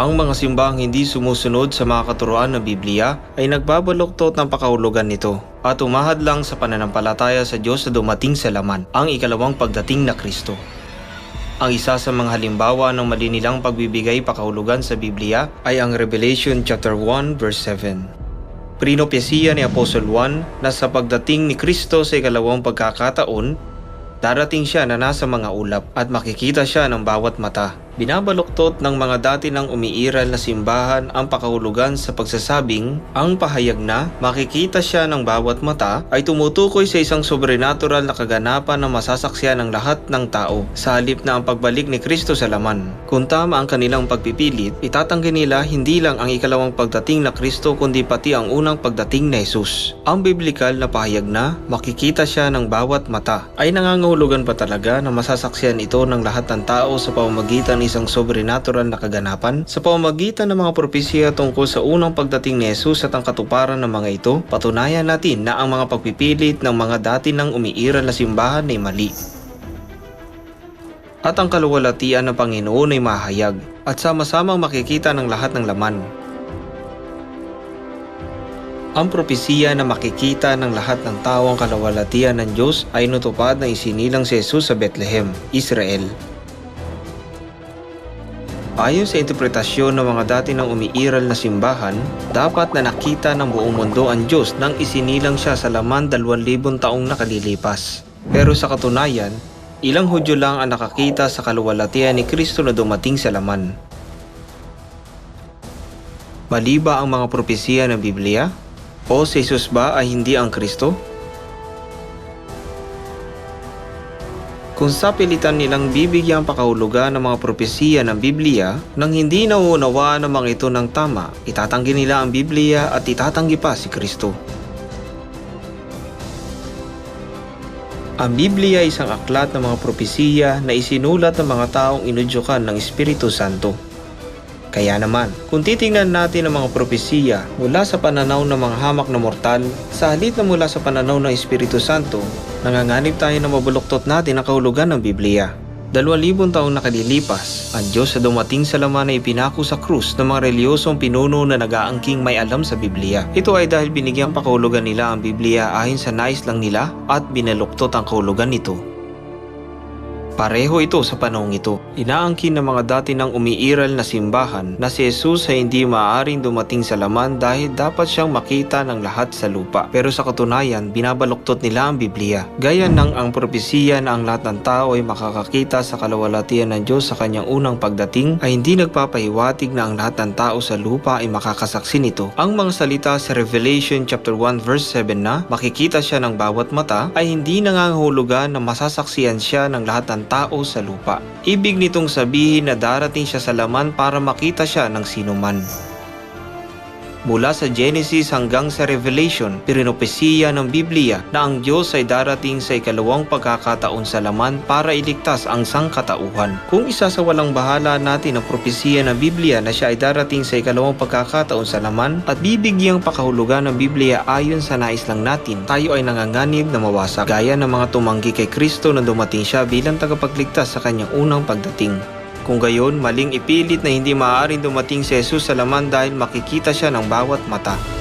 Ang mga simbahang hindi sumusunod sa mga katuroan ng Biblia ay nagbabaluktot ng pakahulugan nito at umahad lang sa pananampalataya sa Diyos na dumating sa laman, ang ikalawang pagdating na Kristo. Ang isa sa mga halimbawa ng malinilang pagbibigay pakahulugan sa Biblia ay ang Revelation chapter 1 verse 7. Prinopesiya ni Apostle Juan na sa pagdating ni Kristo sa ikalawang pagkakataon, darating siya na nasa mga ulap at makikita siya ng bawat mata. Binabaluktot ng mga dati ng umiiral na simbahan ang pakahulugan sa pagsasabing ang pahayag na makikita siya ng bawat mata ay tumutukoy sa isang sobrenatural na kaganapan na masasaksiyan ng lahat ng tao sa halip na ang pagbalik ni Kristo sa laman. Kung tama ang kanilang pagpipilit, itatanggi nila hindi lang ang ikalawang pagdating na Kristo kundi pati ang unang pagdating na Jesus. Ang biblikal na pahayag na makikita siya ng bawat mata ay nangangahulugan pa talaga na masasaksiyan ito ng lahat ng tao sa pamamagitan isang sobrenatural na kaganapan sa pamamagitan ng mga propesya tungkol sa unang pagdating ni Jesus at ang katuparan ng mga ito, patunayan natin na ang mga pagpipilit ng mga dati ng umiiral na simbahan ay mali. At ang kaluwalhatian ng Panginoon ay mahayag at sama-samang makikita ng lahat ng laman. Ang propesiya na makikita ng lahat ng tao ang kalawalatian ng Diyos ay nutupad na isinilang si Jesus sa Bethlehem, Israel. Ayon sa interpretasyon ng mga dati ng umiiral na simbahan, dapat na nakita ng buong mundo ang Diyos nang isinilang siya sa laman 2,000 taong nakalilipas. Pero sa katunayan, ilang Hudyo lang ang nakakita sa kaluwalhatian ni Kristo na dumating sa laman. Mali ba ang mga propesiya ng Biblia? O si Jesus ba ay hindi ang Kristo? Kung sa pilitan nilang bibigyan pakahulugan ng mga propesiya ng Biblia nang hindi nauunawaan ng mga ito ng tama, itatanggi nila ang Biblia at itatanggi pa si Kristo. Ang Biblia ay isang aklat ng mga propesiya na isinulat ng mga taong inudyukan ng Espiritu Santo. Kaya naman, kung titingnan natin ang mga propesiya mula sa pananaw ng mga hamak na mortal, sa halip na mula sa pananaw ng Espiritu Santo, nanganganib tayo na mabuloktot natin ang kahulugan ng Biblia. Dalawang libong taong nakalilipas, ang Diyos sa dumating sa laman ay pinako sa krus ng mga reliyosong pinuno na nagaangking may alam sa Biblia. Ito ay dahil binigyan pa kahulugan nila ang Biblia ayon sa nais lang nila at binaluktot ang kahulugan nito. Pareho ito sa panahong ito. Inaangkin ng mga dati ng umiiral na simbahan na si Jesus ay hindi maaaring dumating sa laman dahil dapat siyang makita ng lahat sa lupa. Pero sa katunayan, binabaluktot nila ang Biblia. Gaya ng ang propesiya na ang lahat ng tao ay makakakita sa kalawalatian ng Diyos sa kanyang unang pagdating ay hindi nagpapahiwatig na ang lahat ng tao sa lupa ay makakasaksi nito. Ang mga salita sa Revelation chapter 1 verse 7 na makikita siya ng bawat mata ay hindi nangangahulugan na masasaksiyan siya ng lahat ng tao sa lupa. Ibig nitong sabihin na darating siya sa laman para makita siya ng sinuman. Mula sa Genesis hanggang sa Revelation, pirinopesiya ng Biblia na ang Diyos ay darating sa ikalawang pagkakataon sa laman para iligtas ang sangkatauhan. Kung isa sa walang bahala natin ang propesiya ng Biblia na siya ay darating sa ikalawang pagkakataon sa laman at bibigyang pakahulugan ng Biblia ayon sa nais lang natin, tayo ay nanganganib na mawasak gaya ng mga tumanggi kay Kristo na dumating siya bilang tagapagligtas sa kanyang unang pagdating. Kung gayon, maling ipilit na hindi maaaring dumating si Jesus sa laman dahil makikita siya ng bawat mata.